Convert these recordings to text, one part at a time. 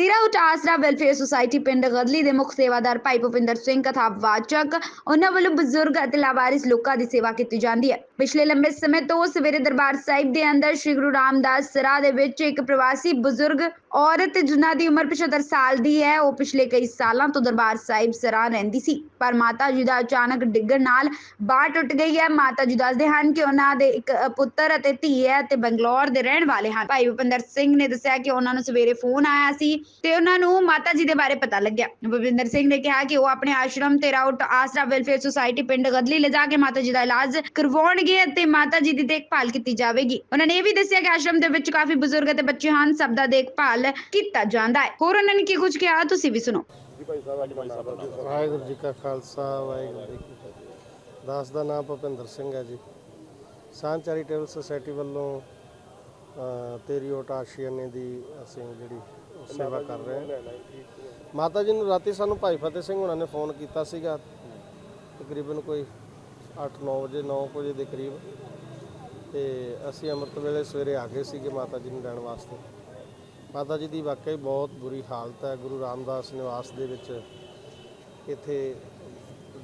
ਤੀਰਾ ਉਟਾਸਰਾ welfare society ਪਿੰਡ ਗਦਲੀ ਦੇ ਮੁੱਖ ਸੇਵਾਦਾਰ ਭਾਈ ਭੁਪਿੰਦਰ ਸਿੰਘ, ਕਥਾਵਾਚਕ, ਉਹਨਾਂ ਵੱਲੋਂ ਬਜ਼ੁਰਗ ਅਤੇ ਲਾਵਾਰਿਸ ਲੋਕਾਂ ਦੀ ਸੇਵਾ ਕੀਤੀ ਜਾਂਦੀ ਹੈ। ਪਿਛਲੇ ਲੰਬੇ ਸਮੇਂ ਤੋਂ ਸਵੇਰੇ ਦਰਬਾਰ ਸਾਹਿਬ ਦੇ ਅੰਦਰ ਸ੍ਰੀ ਗੁਰੂ ਰਾਮਦਾਸ ਸਰਾ ਦੇ ਵਿੱਚ ਇੱਕ ਪ੍ਰਵਾਸੀ ਬਜ਼ੁਰਗ ਔਰਤ ਜਿਨ੍ਹਾਂ ਦੀ ਉਮਰ 75 ਸਾਲ ਦੀ ਹੈ, ਉਹ ਪਿਛਲੇ ਕਈ ਸਾਲਾਂ ਤੋਂ ਦਰਬਾਰ ਸਾਹਿਬ ਸਰਾ ਰਹਿੰਦੀ ਸੀ। ਪਰ ਮਾਤਾ ਜੀ ਦਾ ਅਚਾਨਕ ਡਿੱਗਣ ਨਾਲ ਬਾਹ ਟੁੱਟ ਗਈ ਹੈ। ਮਾਤਾ ਜੀ ਦੱਸਦੇ ਹਨ ਕਿ ਉਹਨਾਂ ਦੇ ਇੱਕ ਪੁੱਤਰ ਅਤੇ ਧੀ ਹੈ ਤੇ ਬੰਗਲੌਰ ਦੇ ਰਹਿਣ ਵਾਲੇ ਹਨ। ਭਾਈ ਭੁਪਿੰਦਰ ਸਿੰਘ ਨੇ ਦੱਸਿਆ ਕਿ ਉਹਨਾਂ ਨੂੰ ਸਵੇਰੇ ਫੋਨ ਆਇਆ ਸੀ ਤੇ ਉਹਨਾਂ ਨੂੰ ਮਾਤਾ ਜੀ ਦੇ ਬਾਰੇ ਪਤਾ ਲੱਗਿਆ। ਭੁਪਿੰਦਰ ਸਿੰਘ ਨੇ ਕਿਹਾ ਕਿ ਉਹ ਆਪਣੇ ਆਸ਼ਰਮ ਤੇ ਰਾਉਟ ਆਸਰਾ, ਵੈਲਫੇਅਰ ਸੁਸਾਇਟੀ ਪਿੰਡ ਗਦਲੀ ਲਿਜਾ ਕੇ ਮਾਤਾ ਜੀ ਦਾ ਇਲਾਜ ਕਰਵਾਉਣਗੇ। ਅਤੇ ਮਾਤਾ ਜੀ ਦੀ ਦੇਖਭਾਲ ਕੀਤੀ ਜਾਵੇਗੀ। ਉਹਨਾਂ ਨੇ ਇਹ ਵੀ ਦੱਸਿਆ ਕਿ ਆਸ਼ਰਮ ਦੇ ਵਿੱਚ ਕਾਫੀ ਬਜ਼ੁਰਗ ਅਤੇ ਬੱਚੇ ਹਨ ਸਭ ਦਾ ਦੇਖਭਾਲ ਕੀਤਾ ਜਾਂਦਾ ਹੈ। ਹੋਰ ਉਹਨਾਂ ਨੇ ਕੀ ਕੁਝ ਕਿਹਾ ਤੁਸੀਂ ਵੀ ਸੁਣੋ। ਵਾਹਿਗੁਰੂ ਜੀ ਕਾ ਖਾਲਸਾ ਵਾਹਿਗੁਰੂ ਜੀ ਕੀ ਫਤਿਹ। ਦਾਸ ਦਾ ਨਾਮ ਭੁਪਿੰਦਰ ਸਿੰਘ ਹੈ ਜੀ। ਸਾਂਝ ਚੈਰੀਟੇਬਲ ਸੁਸਾਇਟੀ ਵੱਲੋਂ ਤੇਰੀ ਓਟ ਆਸ਼ੀਆਨੇ ਦੀ ਅਸੀਂ ਜਿਹੜੀ ਸੇਵਾ ਕਰ ਰਹੇ ਹਾਂ। ਮਾਤਾ ਜੀ ਨੂੰ ਰਾਤੀ ਸਾਨੂੰ ਭਾਈ ਫਤਿਹ ਸਿੰਘ ਹੁਣਾਂ ਨੇ ਫੋਨ ਕੀਤਾ ਸੀਗਾ। ਤਕਰੀਬਨ ਕੋਈ 8-9 ਵਜੇ 9 ਵਜੇ ਦੇ ਕਰੀਬ। ਤੇ ਅਸੀਂ ਅੰਮ੍ਰਿਤ ਵੇਲੇ ਸਵੇਰੇ ਆ ਗਏ ਸੀਗੇ ਮਾਤਾ ਜੀ ਨੂੰ ਲੈਣ ਵਾਸਤੇ। ਮਾਤਾ ਜੀ ਦੀ ਵਾਕਈ ਬਹੁਤ ਬੁਰੀ ਹਾਲਤ ਹੈ। ਗੁਰੂ ਰਾਮਦਾਸ ਨਿਵਾਸ ਦੇ ਵਿੱਚ ਇੱਥੇ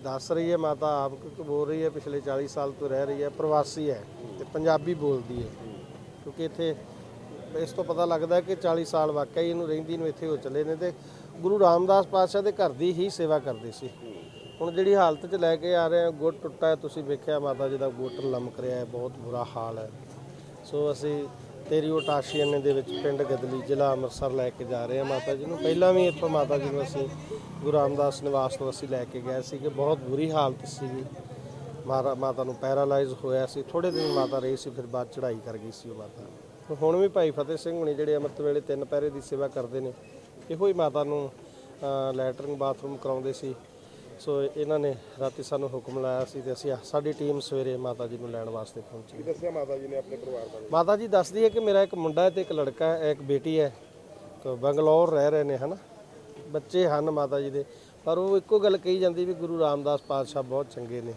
ਦੱਸ ਰਹੀ ਹੈ ਮਾਤਾ, ਆਪ ਕਿ ਬੋਲ ਰਹੀ ਹੈ, ਪਿਛਲੇ 40 ਸਾਲ ਤੋਂ ਰਹਿ ਰਹੀ ਹੈ। ਪ੍ਰਵਾਸੀ ਹੈ ਤੇ ਪੰਜਾਬੀ ਬੋਲਦੀ ਹੈ। ਕਿਉਂਕਿ ਇੱਥੇ ਇਸ ਤੋਂ ਪਤਾ ਲੱਗਦਾ ਕਿ 40 ਸਾਲ ਵਾਕਈ ਇਹਨੂੰ ਰਹਿੰਦੀ ਨੂੰ ਇੱਥੇ ਹੋ ਚਲੇ ਨੇ ਤੇ ਗੁਰੂ ਰਾਮਦਾਸ ਪਾਤਸ਼ਾਹ ਦੇ ਘਰ ਦੀ ਹੀ ਸੇਵਾ ਕਰਦੇ ਸੀ। ਹੁਣ ਜਿਹੜੀ ਹਾਲਤ 'ਚ ਲੈ ਕੇ ਆ ਰਹੇ ਆ ਗੁੱਟ ਟੁੱਟਾ ਹੈ, ਤੁਸੀਂ ਵੇਖਿਆ ਮਾਤਾ ਜੀ ਦਾ ਗੁੱਟ ਲਮਕ ਰਿਹਾ ਹੈ, ਬਹੁਤ ਬੁਰਾ ਹਾਲ ਹੈ। ਸੋ ਅਸੀਂ ਤੇਰੀ ਓਟਾਸ਼ੀਅਨ ਦੇ ਵਿੱਚ ਪਿੰਡ ਗਦਲੀ ਜ਼ਿਲ੍ਹਾ ਅੰਮ੍ਰਿਤਸਰ ਲੈ ਕੇ ਜਾ ਰਹੇ ਹਾਂ ਮਾਤਾ ਜੀ ਨੂੰ। ਪਹਿਲਾਂ ਵੀ ਇੱਥੋਂ ਮਾਤਾ ਜੀ ਨੂੰ ਅਸੀਂ ਗੁਰੂ ਰਾਮਦਾਸ ਨਿਵਾਸ ਤੋਂ ਅਸੀਂ ਲੈ ਕੇ ਗਏ ਸੀ ਕਿ ਬਹੁਤ ਬੁਰੀ ਹਾਲਤ ਸੀਗੀ। ਮਾਰਾ ਮਾਤਾ ਨੂੰ ਪੈਰਾਲਾਈਜ਼ ਹੋਇਆ ਸੀ। ਥੋੜੇ ਦਿਨ ਮਾਤਾ ਰਹੀ ਸੀ, ਫਿਰ ਬਾਅਦ ਚੜ੍ਹਾਈ ਕਰ ਗਈ ਸੀ ਉਹ ਮਾਤਾ। ਹੁਣ ਵੀ ਭਾਈ ਫਤਿਹ ਸਿੰਘ ਹੁਣੀ ਜਿਹੜੇ ਅੰਮ੍ਰਿਤ ਵੇਲੇ ਤਿੰਨ ਪਹਿਰੇ ਦੀ ਸੇਵਾ ਕਰਦੇ ਨੇ, ਇਹੋ ਹੀ ਮਾਤਾ ਨੂੰ ਲੈਟਰਿੰਗ ਬਾਥਰੂਮ ਕਰਾਉਂਦੇ ਸੀ। ਸੋ ਇਹਨਾਂ ਨੇ ਰਾਤੀ ਸਾਨੂੰ ਹੁਕਮ ਲਾਇਆ ਸੀ ਤੇ ਅਸੀਂ ਸਾਡੀ ਟੀਮ ਸਵੇਰੇ ਮਾਤਾ ਜੀ ਨੂੰ ਲੈਣ ਵਾਸਤੇ ਪਹੁੰਚੀ। ਦੱਸਿਆ ਮਾਤਾ ਜੀ ਨੇ ਆਪਣੇ ਪਰਿਵਾਰ ਬਾਰੇ? ਮਾਤਾ ਜੀ ਦੱਸਦੀ ਹੈ ਕਿ ਮੇਰਾ ਇੱਕ ਮੁੰਡਾ ਹੈ ਤੇ ਇੱਕ ਲੜਕਾ ਹੈ ਇੱਕ ਬੇਟੀ ਹੈ। ਤੇ ਬੰਗਲੌਰ ਰਹਿ ਰਹੇ ਨੇ ਹਨਾ? ਬੱਚੇ ਹਨ ਮਾਤਾ ਜੀ ਦੇ ਪਰ ਉਹ ਇੱਕੋ ਗੱਲ ਕਹੀ ਜਾਂਦੀ ਵੀ ਗੁਰੂ ਰਾਮਦਾਸ ਪਾਤਸ਼ਾਹ ਬਹੁਤ ਚੰਗੇ ਨੇ।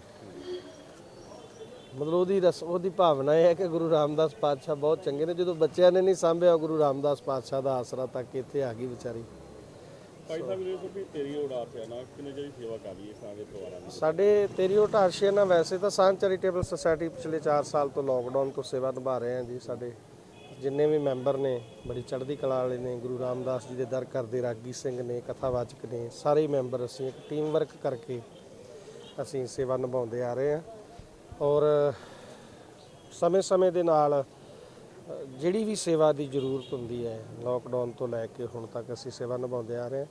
ਮਤਲਬ ਉਹਦੀ ਰਸ ਉਹਦੀ ਭਾਵਨਾ ਇਹ ਹੈ ਕਿ ਗੁਰੂ ਰਾਮਦਾਸ ਪਾਤਸ਼ਾਹ ਬਹੁਤ ਚੰਗੇ ਨੇ। ਜਦੋਂ ਬੱਚਿਆਂ ਨੇ ਨਹੀਂ ਸਾਂਭਿਆ ਗੁਰੂ ਰਾਮਦਾਸ ਪਾਤਸ਼ਾਹ ਦਾ ਆਸਰਾ ਤੱਕ ਇੱਥੇ ਆ ਗਈ ਵਿਚਾਰੀ। ਭਾਈ ਸਾਹਿਬ ਇਹ ਵੀ ਤੇਰੀ ਉਡਾਸ ਨਾ, ਕਿੰਨੇ ਜਿਹੜੀ ਸੇਵਾ ਕਰ ਰਹੀ ਹੈ ਸਾਰੇ ਪਰਿਵਾਰਾਂ ਦੀ? ਸਾਡੇ ਤੇਰੀ ਢਾਸ਼ੀਆ ਨਾਲ ਵੈਸੇ ਤਾਂ ਸਾਂਝ ਚੈਰੀਟੇਬਲ ਸੁਸਾਇਟੀ ਪਿਛਲੇ 4 ਸਾਲ ਤੋਂ ਲੋਕਡਾਊਨ ਤੋਂ ਸੇਵਾ ਨਿਭਾ ਰਹੇ ਹਾਂ ਜੀ ਸਾਡੇ। ਜਿੰਨੇ ਵੀ ਮੈਂਬਰ ਨੇ, ਬੜੀ ਚੜ੍ਹਦੀ ਕਲਾ ਵਾਲੇ ਨੇ, ਗੁਰੂ ਰਾਮਦਾਸ ਜੀ ਦੇ ਦਰ ਕਰਦੇ ਰਾਗੀ ਸਿੰਘ ਨੇ, ਕਥਾਵਾਚਕ ਨੇ, ਸਾਰੇ ਮੈਂਬਰ ਅਸੀਂ ਇੱਕ ਟੀਮ ਵਰਕ ਕਰਕੇ ਅਸੀਂ ਸੇਵਾ ਨਿਭਾਉਂਦੇ ਆ ਰਹੇ ਹਾਂ। ਔਰ ਸਮੇਂ-ਸਮੇਂ ਦੇ ਨਾਲ ਜਿਹੜੀ ਵੀ ਸੇਵਾ ਦੀ ਜ਼ਰੂਰਤ ਹੁੰਦੀ ਹੈ ਲੋਕਡਾਊਨ ਤੋਂ ਲੈ ਕੇ ਹੁਣ ਤੱਕ ਅਸੀਂ ਸੇਵਾ ਨਿਭਾਉਂਦੇ ਆ ਰਹੇ ਹਾਂ।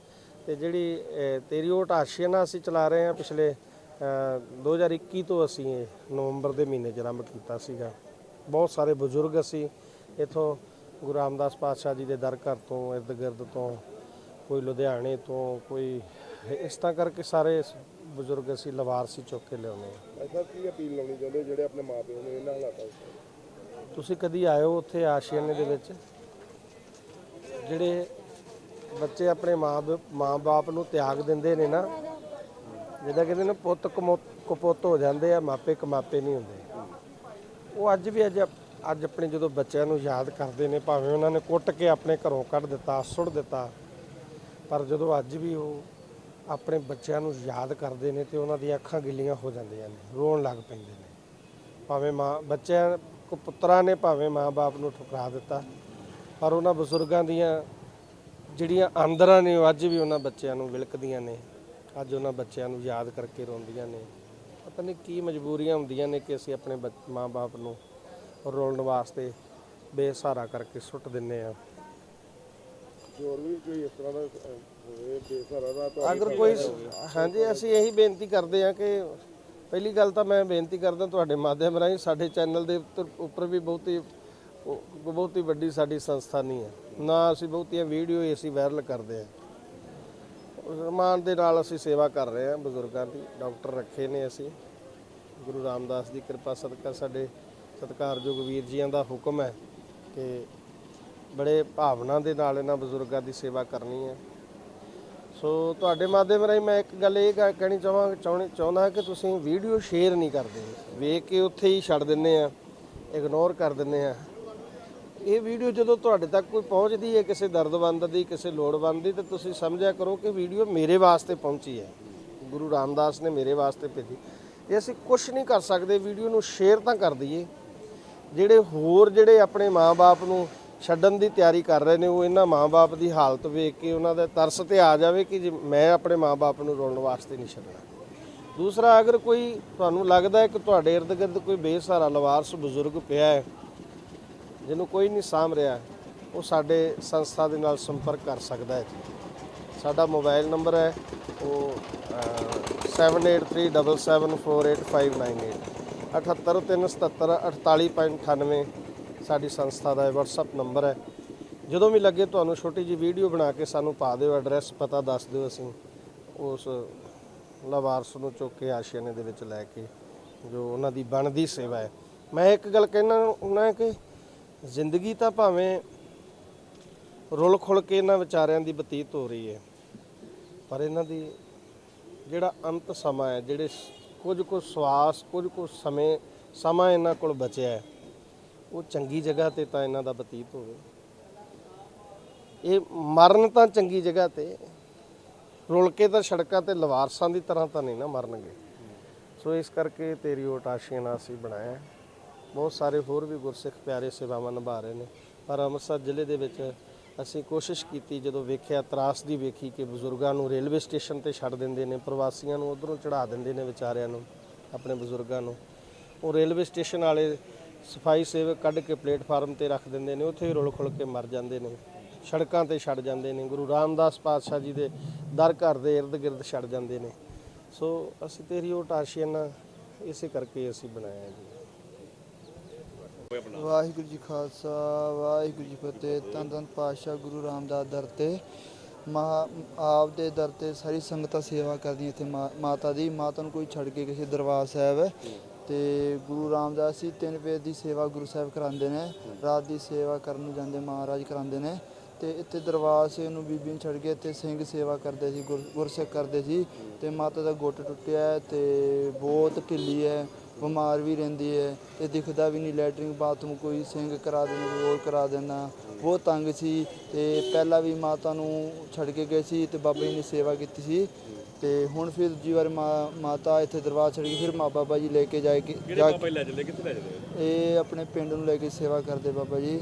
ਤੇ ਜਿਹੜੀ ਤੇਰੀ ਓਟ ਆਸ਼ੀਆਨਾ ਅਸੀਂ ਚਲਾ ਰਹੇ ਹਾਂ ਪਿਛਲੇ ਅ, 2021 ਤੋਂ ਅਸੀਂ ਇਹ ਨਵੰਬਰ ਦੇ ਮਹੀਨੇ 'ਚ ਆਰੰਭ ਕੀਤਾ ਸੀਗਾ। ਬਹੁਤ ਸਾਰੇ ਬਜ਼ੁਰਗ ਅਸੀਂ ਇਥੋਂ ਗੁਰੂ ਰਾਮਦਾਸ ਪਾਤਸ਼ਾਹ ਜੀ ਦੇ ਦਰ ਘਰ ਤੋਂ ਇਰਦ ਗਿਰਦ ਤੋਂ ਕੋਈ ਲੁਧਿਆਣੇ ਤੋਂ ਕੋਈ ਇਸ ਤਰ੍ਹਾਂ ਕਰਕੇ ਸਾਰੇ ਬਜ਼ੁਰਗ ਅਸੀਂ ਲਵਾਰਸੀ ਚੁੱਕ ਕੇ ਲਿਆਉਂਦੇ ਹਾਂ। ਭਾਈ ਕੀ ਅਪੀਲ ਲਾਉਣੀ ਚਾਹੁੰਦੇ ਜਿਹੜੇ ਆਪਣੇ ਮਾਪਿਓ ਨੇ ਇਹਨਾਂ ਹਾਲਾਤਾਂ ਵਿੱਚ? ਤੁਸੀਂ ਕਦੀ ਆਇਓ ਉੱਥੇ ਆਸ਼ੀਆਨੇ ਦੇ ਵਿੱਚ। ਜਿਹੜੇ ਬੱਚੇ ਆਪਣੇ ਮਾਂ ਮਾਂ-ਬਾਪ ਨੂੰ ਤਿਆਗ ਦਿੰਦੇ ਨੇ ਨਾ, ਜਿੱਦਾਂ ਕਹਿੰਦੇ ਨੇ ਪੁੱਤ ਕਮੋ- ਕਪੁੱਤ ਹੋ ਜਾਂਦੇ ਆ, ਮਾਪੇ ਕਮਾਪੇ ਨਹੀਂ ਹੁੰਦੇ। ਉਹ ਅੱਜ ਵੀ ਅੱਜ ਅੱਜ ਆਪਣੇ ਜਦੋਂ ਬੱਚਿਆਂ ਨੂੰ ਯਾਦ ਕਰਦੇ ਨੇ, ਭਾਵੇਂ ਉਹਨਾਂ ਨੇ ਕੁੱਟ ਕੇ ਆਪਣੇ ਘਰੋਂ ਕੱਢ ਦਿੱਤਾ, ਸੁੱਟ ਦਿੱਤਾ, ਪਰ ਜਦੋਂ ਅੱਜ ਵੀ ਉਹ ਆਪਣੇ ਬੱਚਿਆਂ ਨੂੰ ਯਾਦ ਕਰਦੇ ਨੇ ਤੇ ਉਹਨਾਂ ਦੀਆਂ ਅੱਖਾਂ ਗਿੱਲੀਆਂ ਹੋ ਜਾਂਦੀਆਂ ਨੇ, ਰੋਣ ਲੱਗ ਪੈਂਦੇ ਨੇ। ਭਾਵੇਂ ਮਾਂ, ਬੱਚਿਆਂ ਕੋ ਪੁੱਤਰਾਂ ਨੇ ਭਾਵੇਂ ਮਾਂ-ਬਾਪ ਨੂੰ ਠੁਕਰਾ ਦਿੱਤਾ ਪਰ ਉਹਨਾਂ ਬਜ਼ੁਰਗਾਂ ਦੀਆਂ ਜਿਹੜੀਆਂ ਆਂਦਰਾਂ ਨੇ ਉਹ ਅੱਜ ਵੀ ਉਹਨਾਂ ਬੱਚਿਆਂ ਨੂੰ ਵਿਲਕਦੀਆਂ ਨੇ ਅੱਜ ਉਹਨਾਂ ਬੱਚਿਆਂ ਨੂੰ ਯਾਦ ਕਰਕੇ ਰੋਂਦੀਆਂ ਨੇ। ਪਤਾ ਨਹੀਂ ਕੀ ਮਜਬੂਰੀਆਂ ਹੁੰਦੀਆਂ ਨੇ ਕਿ ਅਸੀਂ ਆਪਣੇ ਮਾਂ-ਬਾਪ ਨੂੰ ਰੋਲਣ ਵਾਸਤੇ ਬੇਸਹਾਰਾ ਕਰਕੇ ਸੁੱਟ ਦਿੰਨੇ ਆ। ਹੋਰ ਵੀ ਕੋਈ ਇਸ ਤਰ੍ਹਾਂ ਦਾ ਹੋਵੇ ਬੇਸਹਾਰਾ ਦਾ ਅਗਰ ਕੋਈ ਹਾਂਜੀ ਅਸੀਂ ਇਹੀ ਬੇਨਤੀ ਕਰਦੇ ਹਾਂ ਕਿ ਪਹਿਲੀ ਗੱਲ ਤਾਂ ਮੈਂ ਬੇਨਤੀ ਕਰਦਾ ਤੁਹਾਡੇ ਮਾਧਿਅਮ ਰਾਹੀਂ ਸਾਡੇ ਚੈਨਲ ਦੇ ਉੱਤੇ- ਉੱਪਰ ਵੀ ਬਹੁਤੀ, ਉਹ ਬਹੁਤੀ ਵੱਡੀ ਸਾਡੀ ਸੰਸਥਾ ਨਹੀਂ ਹੈ। ਨਾ ਅਸੀਂ ਬਹੁਤੀਆਂ ਵੀਡੀਓ ਅਸੀਂ ਵਾਇਰਲ ਕਰਦੇ ਹਾਂ। ਰਮਾਨ ਦੇ ਨਾਲ ਅਸੀਂ ਸੇਵਾ ਕਰ ਰਹੇ ਹਾਂ, ਬਜ਼ੁਰਗਾਂ ਦੀ, ਡਾਕਟਰ ਰੱਖੇ ਨੇ ਅਸੀਂ। ਗੁਰੂ ਰਾਮਦਾਸ ਦੀ ਕਿਰਪਾ ਸਦਕਾ ਸਾਡੇ ਸਤਿਕਾਰਯੋਗ ਵੀਰ ਜੀਆਂ ਦਾ ਹੁਕਮ ਹੈ ਕਿ ਬੜੇ ਭਾਵਨਾ ਦੇ ਨਾਲ ਇਹਨਾਂ ਬਜ਼ੁਰਗਾਂ ਦੀ ਸੇਵਾ ਕਰਨੀ ਹੈ। ਸੋ ਤੁਹਾਡੇ ਮਾਧਿਅਮ ਰਾਹੀਂ ਮੈਂ ਇੱਕ ਗੱਲ ਇਹ ਕਹਿ- ਕਹਿਣੀ ਚਾਹਾਂ ਚਾਹੁੰਦੀ ਚਾਹੁੰਦਾ ਕਿ ਤੁਸੀਂ ਵੀਡੀਓ ਸ਼ੇਅਰ ਨਹੀਂ ਕਰਦੇ। ਵੇਖ ਕੇ ਉੱਥੇ ਹੀ ਛੱਡ ਦਿੰਦੇ ਆ ਇਗਨੋਰ ਕਰ ਦਿੰਦੇ ਆ। ਇਹ ਵੀਡੀਓ ਜਦੋਂ ਤੁਹਾਡੇ ਤੱਕ ਕੋਈ ਪਹੁੰਚਦੀ ਹੈ ਕਿਸੇ ਦਰਦਵੰਦ ਦੀ, ਕਿਸੇ ਲੋੜਵੰਦ ਦੀ, ਤਾਂ ਤੁਸੀਂ ਸਮਝਿਆ ਕਰੋ ਕਿ ਵੀਡੀਓ ਮੇਰੇ ਵਾਸਤੇ ਪਹੁੰਚੀ ਹੈ। ਗੁਰੂ ਰਾਮਦਾਸ ਨੇ ਮੇਰੇ ਵਾਸਤੇ ਭੇਜੀ। ਇਹ ਅਸੀਂ ਕੁਝ ਨਹੀਂ ਕਰ ਸਕਦੇ ਵੀਡੀਓ ਨੂੰ ਸ਼ੇਅਰ ਤਾਂ ਕਰ ਦਈਏ। ਜਿਹੜੇ ਹੋਰ ਜਿਹੜੇ ਆਪਣੇ ਮਾਪੇ ਨੂੰ ਛੱਡਣ ਦੀ ਤਿਆਰੀ ਕਰ ਰਹੇ ਨੇ ਉਹ ਇਹਨਾਂ ਮਾਪੇ ਦੀ ਹਾਲਤ ਵੇਖ ਕੇ ਉਹਨਾਂ ਦਾ ਤਰਸ ਤੇ ਆ ਜਾਵੇ ਕਿ ਜੇ ਮੈਂ ਆਪਣੇ ਮਾਪੇ ਨੂੰ ਰੋਣ ਵਾਸਤੇ ਨਹੀਂ ਛੱਡਣਾ। ਦੂਸਰਾ ਅਗਰ ਕੋਈ ਤੁਹਾਨੂੰ ਲੱਗਦਾ ਹੈ ਕਿ ਤੁਹਾਡੇ ਇਰਦ ਗਿਰਦ ਕੋਈ ਬੇਸਹਾਰਾ ਲਵਾਰਸ ਬਜ਼ੁਰਗ ਪਿਆ ਹੈ ਜਿਹਨੂੰ ਕੋਈ ਨਹੀਂ ਸਾਂਭ ਰਿਹਾ ਉਹ ਸਾਡੇ ਸੰਸਥਾ ਦੇ ਨਾਲ ਸੰਪਰਕ ਕਰ ਸਕਦਾ ਹੈ। ਜੀ ਸਾਡਾ ਮੋਬਾਈਲ ਨੰਬਰ ਹੈ ਉਹ ਅਹ, 7837748598 78377 ਸਾਡੀ ਸੰਸਥਾ ਦਾ WhatsApp ਨੰਬਰ ਹੈ। ਜਦੋਂ ਵੀ ਲੱਗੇ ਤੁਹਾਨੂੰ ਛੋਟੀ ਜੀ ਵੀਡੀਓ ਬਣਾ ਕੇ ਸਾਨੂੰ ਪਾ ਦਿਓ ਐਡਰੈਸ ਪਤਾ ਦੱਸ ਦਿਓ ਅਸੀਂ। ਉਸ ਲਵਾਰਸ ਨੂੰ ਚੁੱਕ ਕੇ ਆਸ਼ੀਆਨੇ ਦੇ ਵਿੱਚ ਲੈ ਕੇ, ਜੋ ਉਹਨਾਂ ਦੀ ਬਣਦੀ ਸੇਵਾ ਹੈ। ਮੈਂ ਇੱਕ ਗੱਲ ਕਹਿਣਾ ਉਹਨਾਂ ਕਿ ਜ਼ਿੰਦਗੀ ਤਾਂ ਭਾਵੇਂ ਰੁੱਲ ਖੁੱਲ ਕੇ ਇਹਨਾਂ ਵਿਚਾਰਿਆਂ ਦੀ ਬਤੀਤ ਹੋ ਰਹੀ ਹੈ, ਪਰ ਇਹਨਾਂ ਦੀ ਜਿਹੜਾ ਅੰਤ ਸਮਾਂ ਹੈ, ਜਿਹੜੇ ਕੁਝ ਕੁ ਸਵਾਸ, ਕੁਝ ਕੁ ਸਮੇਂ ਸਮਾਂ ਇਹਨਾਂ ਕੋਲ ਬਚਿਆ ਹੈ ਉਹ ਚੰਗੀ ਜਗ੍ਹਾ ਤੇ ਤਾਂ ਇਹਨਾਂ ਦਾ ਬਤੀਤ ਹੋਵੇ। ਇਹ ਮਰਨ ਤਾਂ ਚੰਗੀ ਜਗ੍ਹਾ ਤੇ ਰੁਲ ਕੇ ਤਾਂ ਸੜਕਾਂ ਤੇ ਲਵਾਰਸਾਂ ਦੀ ਤਰ੍ਹਾਂ ਤਾਂ ਨਹੀਂ ਨਾ ਮਰਨਗੇ। ਸੋ ਇਸ ਕਰਕੇ ਤੇਰੀ ਓਟ ਆਸ਼ੀਆਂ ਨਾਲ ਅਸੀਂ ਬਣਾਇਆ। ਬਹੁਤ ਸਾਰੇ ਹੋਰ ਵੀ ਗੁਰਸਿੱਖ ਪਿਆਰੇ ਸੇਵਾਵਾਂ ਨਿਭਾ ਰਹੇ ਨੇ। ਪਰ ਅੰਮ੍ਰਿਤਸਰ ਜ਼ਿਲ੍ਹੇ ਦੇ ਵਿੱਚ ਅਸੀਂ ਕੋਸ਼ਿਸ਼ ਕੀਤੀ, ਜਦੋਂ ਵੇਖਿਆ ਤਰਾਸ ਦੀ ਵੇਖੀ ਕਿ ਬਜ਼ੁਰਗਾਂ ਨੂੰ ਰੇਲਵੇ ਸਟੇਸ਼ਨ ਤੇ ਛੱਡ ਦਿੰਦੇ ਨੇ, ਪ੍ਰਵਾਸੀਆਂ ਨੂੰ ਉਧਰੋਂ ਚੜਾ ਦਿੰਦੇ ਨੇ ਵਿਚਾਰਿਆਂ ਨੂੰ, ਆਪਣੇ ਬਜ਼ੁਰਗਾਂ ਨੂੰ। ਉਹ ਰੇਲਵੇ ਸਟੇਸ਼ਨ ਵਾਲੇ ਸਫ਼ਾਈ ਸੇਵਕ ਕੱਢ ਕੇ ਪਲੇਟਫਾਰਮ ਤੇ ਰੱਖ ਦਿੰਦੇ ਨੇ, ਉੱਥੇ ਹੀ ਰੁਲ ਖੁਲ ਕੇ ਮਰ ਜਾਂਦੇ ਨੇ। ਸੜਕਾਂ ਤੇ ਛੱਡ ਜਾਂਦੇ ਨੇ, ਗੁਰੂ ਰਾਮਦਾਸ ਪਾਤਸ਼ਾਹ ਜੀ ਦੇ ਦਰ ਘਰ ਦੇ ਇਰਦ ਗਿਰਦ ਛੱਡ ਜਾਂਦੇ ਨੇ। ਸੋ ਅਸੀਂ ਤੇਰੀ ਉਹ ਟਾਸ਼ੀਨ ਇਸੇ ਕਰਕੇ ਅਸੀਂ ਬਣਾਇਆ ਜੀ। ਵਾਹਿਗੁਰੂ ਜੀ ਖਾਲਸਾ, ਵਾਹਿਗੁਰੂ ਜੀ ਫਤਿਹ। ਧੰਨ ਧੰਨ ਪਾਤਸ਼ਾਹ ਗੁਰੂ ਰਾਮਦਾਸ ਦਰ ਤੇ, ਮਹਾ ਆਪ ਦੇ ਦਰ ਤੇ ਸਾਰੀ ਸੰਗਤਾਂ ਸੇਵਾ ਕਰਦੀਆਂ ਇੱਥੇ ਮਾ- ਮਾਤਾ ਦੀ। ਮਾਤਾ ਨੂੰ ਕੋਈ ਛੱਡ ਕੇ ਕਿਸੇ ਦਰਬਾਰ ਸਾਹਿਬ ਤੇ ਗੁਰੂ ਰਾਮਦਾਸ ਜੀ ਤਿੰਨ ਵੇਦ ਦੀ ਸੇਵਾ ਗੁਰੂ ਸਾਹਿਬ ਕਰਾਉਂਦੇ ਨੇ, ਰਾਤ ਦੀ ਸੇਵਾ ਕਰਨ ਨੂੰ ਜਾਂਦੇ ਮਹਾਰਾਜ ਕਰਾਉਂਦੇ ਨੇ ਤੇ ਇੱਥੇ ਦਰਬਾਰ ਸਾਹਿਬ ਨੂੰ ਬੀਬੀ ਨੂੰ ਛੱਡ ਕੇ ਇੱਥੇ ਸਿੰਘ ਸੇਵਾ ਕਰਦੇ ਸੀ, ਗੁਰ- ਗੁਰਸਿੱਖ ਕਰਦੇ ਸੀ ਤੇ ਮਾਤਾ ਦਾ ਗੁੱਟ ਟੁੱਟਿਆ ਹੈ ਤੇ ਬਹੁਤ ਢਿੱਲੀ ਹੈ, ਬਿਮਾਰ ਵੀ ਰਹਿੰਦੀ ਹੈ ਤੇ ਦਿਖਦਾ ਵੀ ਨਹੀਂ ਲੈਟਰਿੰਗ ਬਾਥਰੂਮ ਕੋਈ, ਸਿੰਘ ਕਰਾ ਦੇਣਾ ਕੋਈ ਹੋਰ ਕਰਾ ਦੇਣਾ ਬਹੁਤ ਤੰਗ ਸੀ ਤੇ ਪਹਿਲਾਂ ਵੀ ਮਾਤਾ ਨੂੰ ਛੱਡ ਕੇ ਗਏ ਸੀ ਤੇ ਬਾਬਾ ਜੀ ਨੇ ਸੇਵਾ ਕੀਤੀ ਸੀ ਤੇ ਹੁਣ ਫਿਰ ਦੂਜੀ ਵਾਰ ਮਾ- ਮਾਤਾ ਇੱਥੇ ਦਰਬਾਰ ਛੱਡ ਕੇ ਫਿਰ ਮਾਂ ਬਾਬਾ ਜੀ ਲੈ ਕੇ ਜਾਏ ਕਿ ਕਿਹੜੇ ਜਾ- ਬਾਬਾ ਜੀ ਲੈ ਚੱਲੇ ਕਿੱਥੇ ਲੈ ਚੱਲੇ ਇਹ ਆਪਣੇ ਪਿੰਡ ਨੂੰ ਲੈ ਕੇ ਸੇਵਾ ਕਰਦੇ ਬਾਬਾ ਜੀ।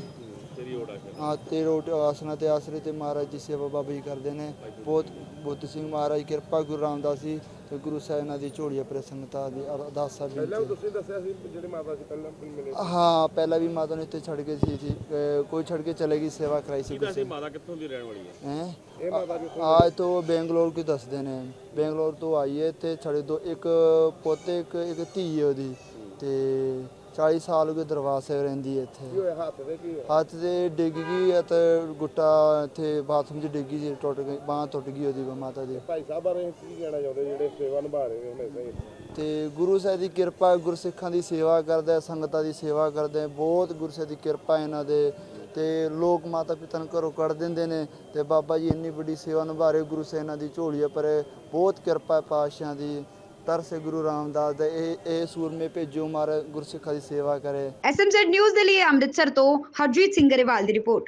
ਤੇਰੀ ਓਟ ਆਸ਼ੀਆਂ ਹਾਂ ਤੇ ਰੋਟ ਆਸਨਾ ਤੇ ਆਸਰੇ ਤੇ ਮਹਾਰਾਜ ਦੀ ਸੇਵਾ ਬਾਬਾ ਜੀ ਕਰਦੇ ਨੇ। ਬਹੁਤ ਬੁੱਧ ਸਿੰਘ ਮਹਾਰਾਜ ਕਿਰਪਾ ਗੁਰੂ ਰਾਮਦਾਸ ਜੀ ਤੇ ਗੁਰੂ ਸਾਹਿਬ ਇਹਨਾਂ ਦੀ ਝੋਲੀ ਆਪਣੇ ਸੰਗਤਾਂ ਦੀ ਅਰਦਾਸਾਂ ਵੀ ਤੁਸੀਂ ਦੱਸਿਆ ਸੀ ਜਿਹੜੇ ਮਾਤਾ ਜੀ ਪਹਿਲਾਂ ਮਿਲੇ ਹਾਂ ਪਹਿਲਾਂ ਵੀ ਮਾਤਾ ਨੂੰ ਇੱਥੇ ਛੱਡ ਕੇ ਸੀ ਸੀ ਅਹ ਕੋਈ ਛੱਡ ਕੇ ਚਲੇ ਗਈ ਸੇਵਾ ਕਰਾਈ ਸੀ ਕੀ ਦੱਸੀ ਮਾਤਾ ਕਿੱਥੋਂ ਦੀ ਰਹਿਣ ਵਾਲੀ ਹੈ? ਹੈ? ਇਹ ਮਾਤਾ ਜੀ ਆਜ ਤੋਂ ਬੈਂਗਲੌਰ ਕੀ ਦੱਸਦੇ ਨੇ। ਬੈਂਗਲੌਰ ਤੋਂ ਆਈ ਹੈ ਤੇ ਛੜੇ ਦੋ ਇੱਕ ਪੋਤੇ ਇੱਕ ਇੱਕ ਧੀ ਹੈ ਉਹਦੀ। ਤੇ 40 ਸਾਲ ਹੋ ਗਏ ਦਰਬਾਰ ਸਾਹਿਬ ਰਹਿੰਦੀ ਹੈ ਇੱਥੇ। ਹੋਇਆ? ਹੱਥ ਦੇ ਕੀ ਹੱਥ ਤੇ ਡਿੱਗ ਗਈ ਹੈ ਤੇ ਗੁੱਟਾ ਇੱਥੇ ਬਾਥਰੂਮ 'ਚ ਡਿੱਗੀ ਸੀ ਟੁੱਟ ਗਈ ਬਾਂਹ ਟੁੱਟ ਗਈ ਉਹਦੀ ਮਾਤਾ ਦੀ। ਭਾਈ ਸਾਹਿਬ ਬਾਰੇ ਕੀ ਕਹਿਣਾ ਚਾਹੁੰਦੇ ਜਿਹੜੇ ਸੇਵਾ ਨਿਭਾ ਰਹੇ ਨੇ ਹਮੇਸ਼ਾ ਹੀ ਤੇ ਗੁਰੂ ਸਾਹਿਬ ਦੀ ਕਿਰਪਾ ਗੁਰਸਿੱਖਾਂ ਦੀ ਸੇਵਾ ਕਰਦੇ ਸੰਗਤਾਂ ਦੀ ਸੇਵਾ ਕਰਦੇ। ਬਹੁਤ ਗੁਰੂ ਸਾਹਿਬ ਦੀ ਕਿਰਪਾ ਇਹਨਾਂ ਦੇ। ਤੇ ਲੋਕ ਮਾਤਾ ਪਿਤਾ ਨੂੰ ਘਰੋਂ ਕੱਢ ਦਿੰਦੇ ਨੇ ਤੇ ਬਾਬਾ ਜੀ ਇੰਨੀ ਵੱਡੀ ਸੇਵਾ ਨਿਭਾ ਰਹੇ ਗੁਰੂ ਸਾਹਿਬ ਇਹਨਾਂ ਦੀ ਝੋਲੀ ਪਰ ਬਹੁਤ ਕਿਰਪਾ ਹੈ ਪਾਤਸ਼ਾਹਾਂ ਦੀ। ਤਰਸ ਹੈ ਗੁਰੂ ਰਾਮਦਾਸ ਦਾ ਇਹ ਇਹ ਸੂਰਮੇ ਭੇਜੋ ਮਾਰ ਗੁਰਸਿੱਖਾਂ ਦੀ ਸੇਵਾ ਕਰੇ। ਐਸਐਮਜ਼ੈਡ ਨਿਊਜ਼ ਦੇ ਲਈ ਅੰਮ੍ਰਿਤਸਰ ਤੋਂ ਹਰਜੀਤ ਸਿੰਘ ਗਰੇਵਾਲ ਦੀ ਰਿਪੋਰਟ।